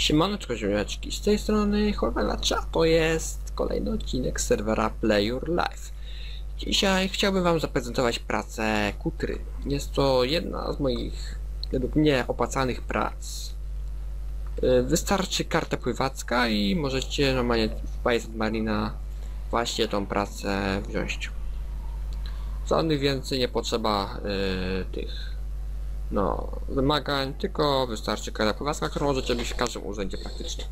Siemaneczko ziomeczki, z tej strony Chorwalacza, to jest kolejny odcinek serwera Play Your Life. Dzisiaj chciałbym wam zaprezentować pracę Kutry. Jest to jedna z moich, według mnie, opłacalnych prac. Yy, Wystarczy karta pływacka i możecie normalnie w Base Marina właśnie tą pracę wziąć. Żadnych więcej nie potrzeba yy, tych no, wymagań, tylko wystarczy karta pływacka, którą możecie mieć w każdym urzędzie praktycznie.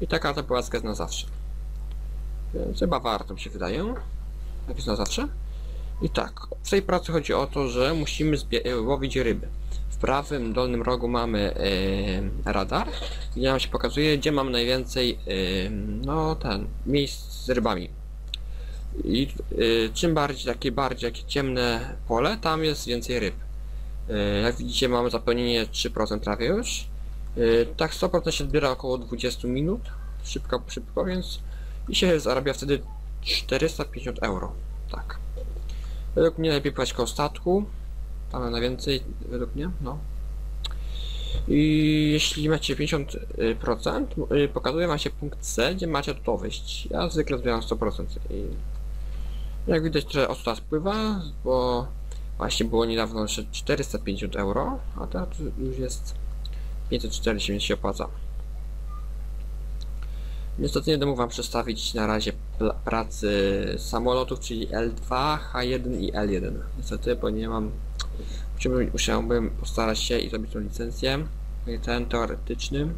I ta karta pływacka jest na zawsze. Więc chyba warto mi się wydaje. Jak jest na zawsze. I tak, w tej pracy chodzi o to, że musimy zbie- łowić ryby. W prawym dolnym rogu mamy yy, radar, gdzie nam się pokazuje, gdzie mam najwięcej, yy, no ten, miejsc z rybami. I czym bardziej takie bardziej jakie ciemne pole, tam jest więcej ryb. E, Jak widzicie mamy zapełnienie 3% prawie już. E, Tak 100% się zbiera około 20 minut. Szybko, szybko, więc i się zarabia wtedy 450 euro. Tak. Według mnie lepiej płać koło statku. Tam najwięcej według mnie, no. I jeśli macie 50%, y, pokazuje wam się punkt C, gdzie macie to wejść. Ja zwykle zbieram 100%. I jak widać trochę osób teraz pływa, bo Właśnie było niedawno jeszcze 450 euro, a teraz już jest 540, więc się opłaca. Niestety nie wam przedstawić na razie pracy samolotów, czyli L2, H1 i L1. Niestety, bo nie mam... Musiałbym, postarać się i zrobić tą licencję. I Ten teoretyczny.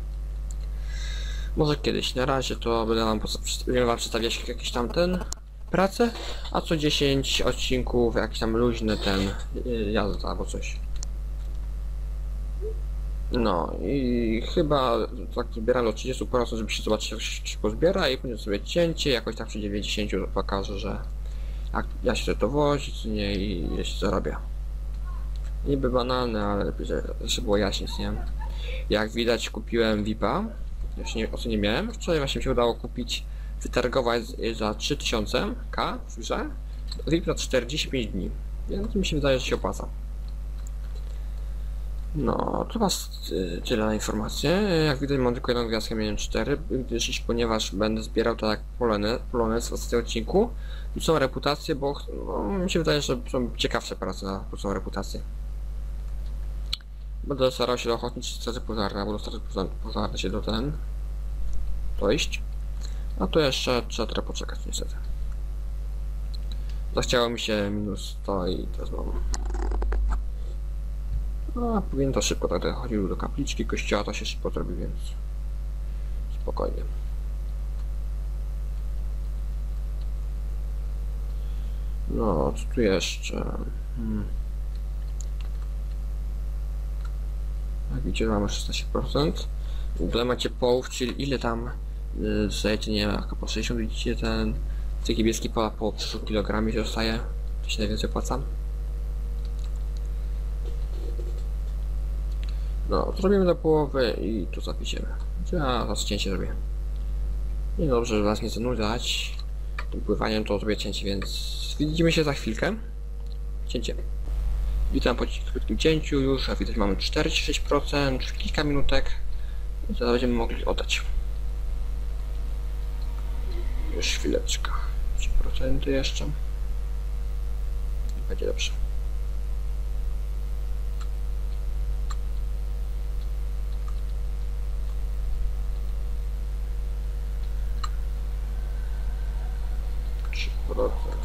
Może kiedyś. Na razie to będę wam, przedstawiać jakiś tam ten pracę, a co 10 odcinków jakiś tam luźny ten y, jazda albo coś. No i chyba tak zbieram do 30%, żeby się zobaczyć jak się szybko zbiera i później sobie cięcie, jakoś tak przy 90 pokażę, że jak ja się to wozi, czy nie i ja się zarabia. Niby banalne, ale lepiej, że- żeby było jaśniej, nie? Jak widać kupiłem VIPa, jeszcze nie, o co nie miałem, wczoraj właśnie mi się udało kupić wytargować za 3000 K w grze, VIP na 45 dni, więc mi się wydaje, że się opłaca. No, to was y, tyle na informacje. Jak widać mam tylko jedną gwiazdkę, miałem 4, gdyż ponieważ będę zbierał to jak polone, polonez w ostatnim odcinku. Są reputacje, bo no, mi się wydaje, że są ciekawsze prace na są reputacje. Będę starał się do ochotniczej straży pożarnej, albo do straży pożar- pożarnej się do ten dojść. A to jeszcze trzeba trochę poczekać niestety. Zachciało mi się minus 100 i teraz mam. No, powinien to szybko, tak chodził do kapliczki kościoła, to się szybko zrobi, więc spokojnie. No, co tu jeszcze? Hmm. Jak widzicie, mamy 16%. W ogóle macie połów, czyli ile tam dostajecie, nie wiem, po 60 widzicie ten tych niebieskich pola po 3 kg się dostaje, to się najwięcej opłaca. No, zrobimy do połowy i tu zapiszemy. Ja zaraz cięcie zrobię. Nie dobrze, żeby was nie zanudzać. Tym pływaniem to zrobię cięcie, więc widzimy się za chwilkę. Cięcie. Witam po krótkim cięciu już, a widać mamy 46%, już kilka minutek. Zaraz będziemy mogli oddać. Już chwileczkę. 3% jeszcze. Będzie dobrze.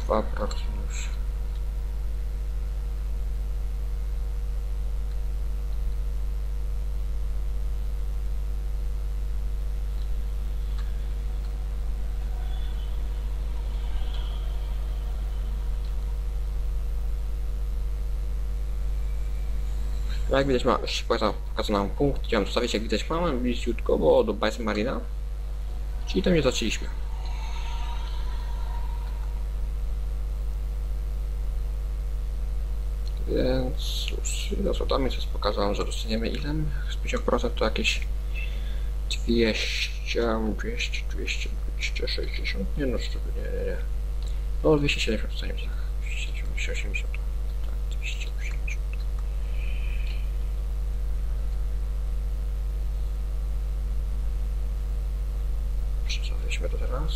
Dwa procent już. Jak widać ma nam punkt, gdzie mam zostawić, jak widać mamy bliziutko, bo do Base Marina. Czyli tam nie zaczęliśmy. Więc rozładamy, co pokazałem, że dostaniemy ile? Z 50% to jakieś 200, 200, 200, 260, nie no, szczerze, nie, nie, nie. No 270 dostaniemy, tak, 280, tak, 280. weźmy to teraz.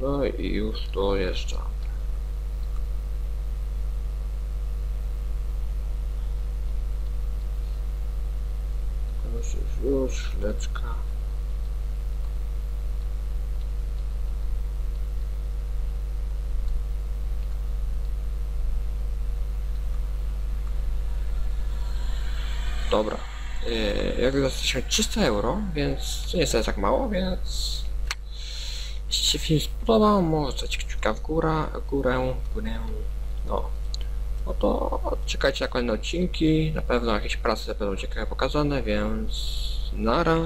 No i już dojeżdżam. Już, już, już, chwileczka. Dobra. Yy, Jak jesteśmy 300 euro, więc to nie jest tak mało, więc jeśli się film spodobał, możecie kciuka w górę, górę, górę, no. No to czekajcie na kolejne odcinki, na pewno jakieś prace będą ciekawe pokazane, więc nara.